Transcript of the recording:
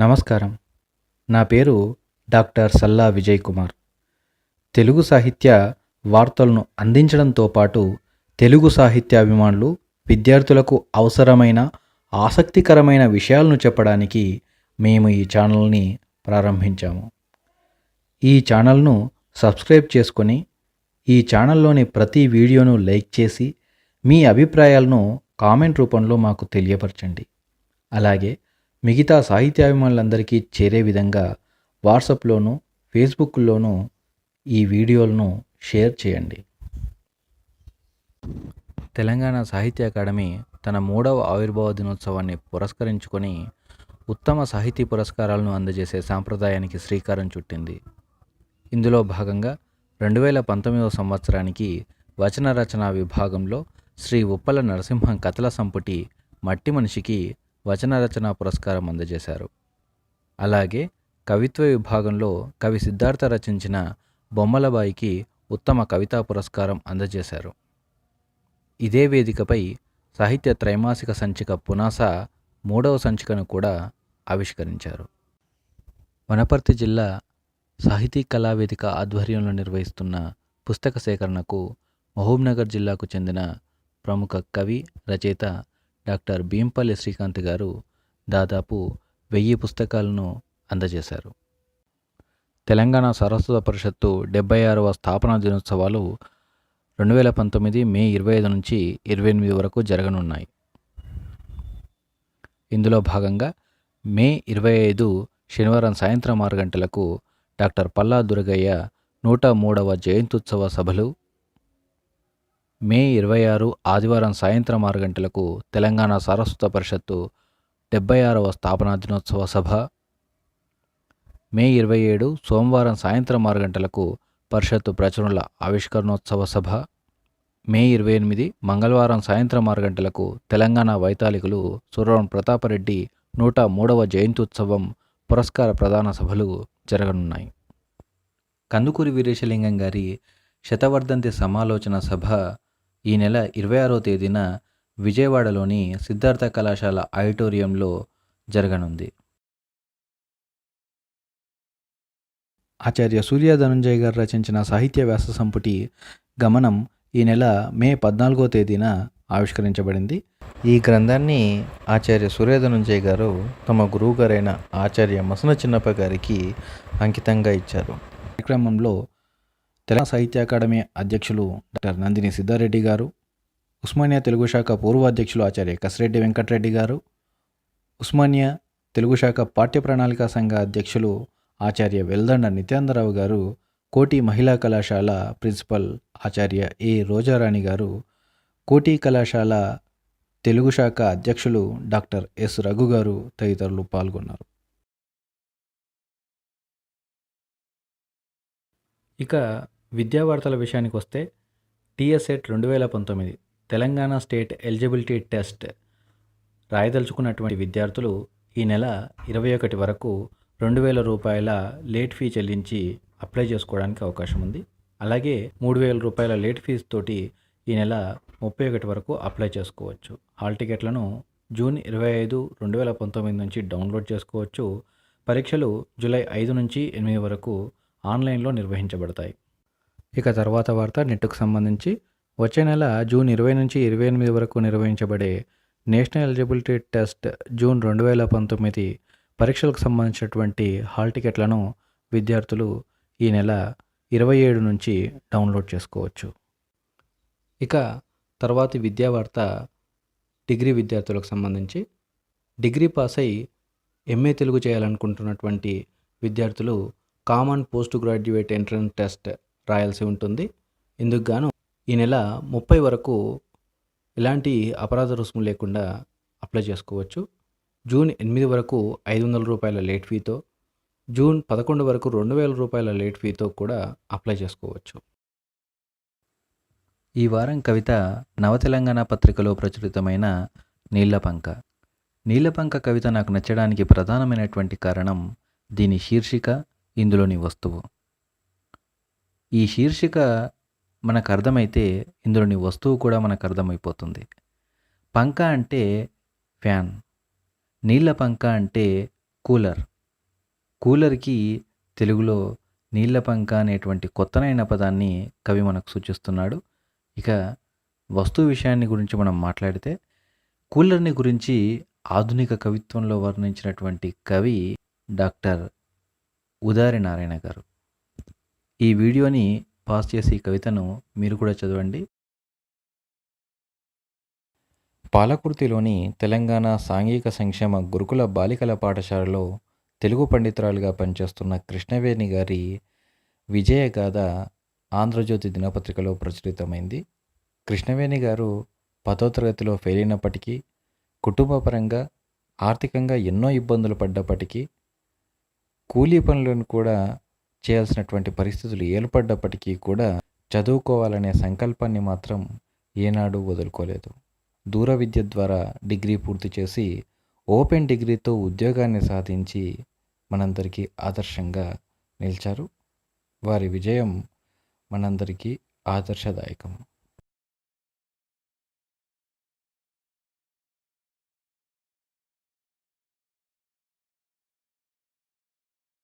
నమస్కారం. నా పేరు డాక్టర్ సల్లా విజయ్ కుమార్. తెలుగు సాహిత్య వార్తలను అందించడంతో పాటు తెలుగు సాహిత్యాభిమానులు విద్యార్థులకు అవసరమైన ఆసక్తికరమైన విషయాలను చెప్పడానికి మేము ఈ ఛానల్ని ప్రారంభించాము. ఈ ఛానల్ను సబ్స్క్రైబ్ చేసుకొని ఈ ఛానల్లోని ప్రతి వీడియోను లైక్ చేసి మీ అభిప్రాయాలను కామెంట్ రూపంలో మాకు తెలియపరచండి. అలాగే మిగతా సాహిత్యాభిమానులందరికీ చేరే విధంగా వాట్సాప్లోను ఫేస్బుక్లోనూ ఈ వీడియోలను షేర్ చేయండి. తెలంగాణ సాహిత్య అకాడమీ తన మూడవ ఆవిర్భావ దినోత్సవాన్ని పురస్కరించుకొని ఉత్తమ సాహితీ పురస్కారాలను అందజేసే సాంప్రదాయానికి శ్రీకారం చుట్టింది. ఇందులో భాగంగా రెండు వేల పంతొమ్మిదవ సంవత్సరానికి వచన రచన విభాగంలో శ్రీ ఉప్పల నరసింహం కథల సంపుటి మట్టి మనిషికి వచన రచన పురస్కారం అందజేశారు. అలాగే కవిత్వ విభాగంలో కవి సిద్ధార్థ రచించిన బొమ్మలబాయికి ఉత్తమ కవితా పురస్కారం అందజేశారు. ఇదే వేదికపై సాహిత్య త్రైమాసిక సంచిక పునాస మూడవ సంచికను కూడా ఆవిష్కరించారు. వనపర్తి జిల్లా సాహితీ కళావేదిక ఆధ్వర్యంలో నిర్వహిస్తున్న పుస్తక సేకరణకు మహబూబ్నగర్ జిల్లాకు చెందిన ప్రముఖ కవి రచయిత డాక్టర్ భీంపల్లి శ్రీకాంత్ గారు దాదాపు వెయ్యి పుస్తకాలను అందజేశారు. తెలంగాణ సరస్వత పరిషత్తు డెబ్బై ఆరవ స్థాపనా దినోత్సవాలు రెండు వేల పంతొమ్మిది మే ఇరవై ఐదు నుంచి ఇరవై ఎనిమిది వరకు జరగనున్నాయి. ఇందులో భాగంగా మే ఇరవై ఐదు శనివారం సాయంత్రం ఆరు గంటలకు డాక్టర్ పల్లా దుర్గయ్య నూట మూడవ జయంత్యుత్సవ సభలు మే ఇరవై ఆరు ఆదివారం సాయంత్రం ఆరు గంటలకు తెలంగాణ సారస్వత పరిషత్తు డెబ్బై ఆరవ స్థాపనా దినోత్సవ సభ. మే ఇరవై ఏడు సోమవారం సాయంత్రం ఆరు గంటలకు పరిషత్తు ప్రచురణల ఆవిష్కరణోత్సవ సభ. మే ఇరవై ఎనిమిది మంగళవారం సాయంత్రం ఆరు గంటలకు తెలంగాణ వైతాళికులు సురవరం ప్రతాపరెడ్డి నూట మూడవ జయంత్యుత్సవం పురస్కార ప్రధాన సభలు జరగనున్నాయి. కందుకూరి వీరేశలింగం గారి శతవర్ధంతి సమాలోచన సభ ఈ నెల ఇరవై ఆరో తేదీన విజయవాడలోని సిద్ధార్థ కళాశాల ఆడిటోరియంలో జరగనుంది. ఆచార్య సూర్య ధనుంజయ్ గారు రచించిన సాహిత్య వ్యాస సంపుటి గమనం ఈ నెల మే పద్నాలుగో తేదీన ఆవిష్కరించబడింది. ఈ గ్రంథాన్ని ఆచార్య సూర్యధనుంజయ్ గారు తమ గురువుగారైన ఆచార్య మసన చిన్నప్ప గారికి అంకితంగా ఇచ్చారు. కార్యక్రమంలో తెలంగాణ సాహిత్య అకాడమీ అధ్యక్షులు డాక్టర్ నందిని సిద్ధారెడ్డి గారు ఉస్మానియా తెలుగు శాఖ పూర్వ అధ్యక్షులు ఆచార్య కసిరెడ్డి వెంకటరెడ్డి గారు ఉస్మానియా తెలుగు శాఖ పాఠ్య ప్రణాళిక సంఘ అధ్యక్షులు ఆచార్య వెల్దండ నిత్యాందరావు గారు కోటి మహిళా కళాశాల ప్రిన్సిపల్ ఆచార్య ఏ రోజారాణి గారు కోటి కళాశాల తెలుగు శాఖ అధ్యక్షులు డాక్టర్ ఎస్ రఘు గారు తదితరులు పాల్గొన్నారు. ఇక విద్యా వార్తల విషయానికి వస్తే టీఎస్ఎట్ రెండు వేల పంతొమ్మిది తెలంగాణ స్టేట్ ఎలిజిబిలిటీ టెస్ట్ రాయదలుచుకున్నటువంటి విద్యార్థులు ఈ నెల ఇరవై ఒకటి వరకు రెండు వేల రూపాయల లేట్ ఫీ చెల్లించి అప్లై చేసుకోవడానికి అవకాశం ఉంది. అలాగే మూడు వేల రూపాయల లేట్ ఫీజు తోటి ఈ నెల ముప్పై ఒకటి వరకు అప్లై చేసుకోవచ్చు. హాల్ టికెట్లను జూన్ ఇరవై ఐదు రెండు వేల పంతొమ్మిది నుంచి డౌన్లోడ్ చేసుకోవచ్చు. పరీక్షలు జూలై ఐదు నుంచి ఎనిమిది వరకు ఆన్లైన్లో నిర్వహించబడతాయి. ఇక తర్వాత వార్త నెట్కు సంబంధించి. వచ్చే నెల జూన్ ఇరవై నుంచి ఇరవై ఎనిమిది వరకు నిర్వహించబడే నేషనల్ ఎలిజిబిలిటీ టెస్ట్ జూన్ రెండు వేల పంతొమ్మిది పరీక్షలకు సంబంధించినటువంటి హాల్ టికెట్లను విద్యార్థులు ఈ నెల ఇరవై ఏడు నుంచి డౌన్లోడ్ చేసుకోవచ్చు. ఇక తర్వాతి విద్యా వార్త డిగ్రీ విద్యార్థులకు సంబంధించి. డిగ్రీ పాస్ అయి ఎంఏ తెలుగు చేయాలనుకుంటున్నటువంటి విద్యార్థులు common post graduate entrance test రాయాల్సి ఉంటుంది. ఇందుకు గాను ఈ నెల ముప్పై వరకు ఎలాంటి అపరాధ రుసుము లేకుండా అప్లై చేసుకోవచ్చు. జూన్ ఎనిమిది వరకు ఐదు వందల రూపాయల లేట్ ఫీతో జూన్ పదకొండు వరకు రెండు వేల రూపాయల లేట్ ఫీతో కూడా అప్లై చేసుకోవచ్చు. ఈ వారం కవిత నవతెలంగాణ పత్రికలో ప్రచురితమైన నీళ్ళపంక నీళ్ళపంక కవిత నాకు నచ్చడానికి ప్రధానమైనటువంటి కారణం దీని శీర్షిక ఇందులోని వస్తువు. ఈ శీర్షిక మనకు అర్థమైతే ఇందులోని వస్తువు కూడా మనకు అర్థమైపోతుంది పంక అంటే ఫ్యాన్. నీళ్ళ పంక అంటే కూలర్. కూలర్కి తెలుగులో నీళ్ళ పంక అనేటువంటి కొత్తనైన పదాన్ని కవి మనకు సూచిస్తున్నాడు. ఇక వస్తువు విషయాన్ని గురించి మనం మాట్లాడితే కూలర్ని గురించి ఆధునిక కవిత్వంలో వర్ణించినటువంటి కవి డాక్టర్ ఉదారి నారాయణ గారు. ఈ వీడియోని పాస్ చేసి కవితను మీరు కూడా చదవండి. పాలకుర్తిలోని తెలంగాణ సాంఘిక సంక్షేమ గురుకుల బాలికల పాఠశాలలో తెలుగు పండితురాలుగా పనిచేస్తున్న కృష్ణవేణి గారి విజయగాథ ఆంధ్రజ్యోతి దినపత్రికలో ప్రచురితమైంది. కృష్ణవేణి గారు పదో తరగతిలో ఫెయిల్ అయినప్పటికీ కుటుంబపరంగా ఆర్థికంగా ఎన్నో ఇబ్బందులు పడ్డప్పటికీ కూలీ పనులను కూడా చేయాల్సినటువంటి పరిస్థితులు ఏర్పడ్డప్పటికీ కూడా చదువుకోవాలనే సంకల్పాన్ని మాత్రం ఏనాడు వదులుకోలేదు. దూర విద్య ద్వారా డిగ్రీ పూర్తి చేసి ఓపెన్ డిగ్రీతో ఉద్యోగాన్ని సాధించి మనందరికీ ఆదర్శంగా నిలిచారు. వారి విజయం మనందరికీ ఆదర్శదాయకం.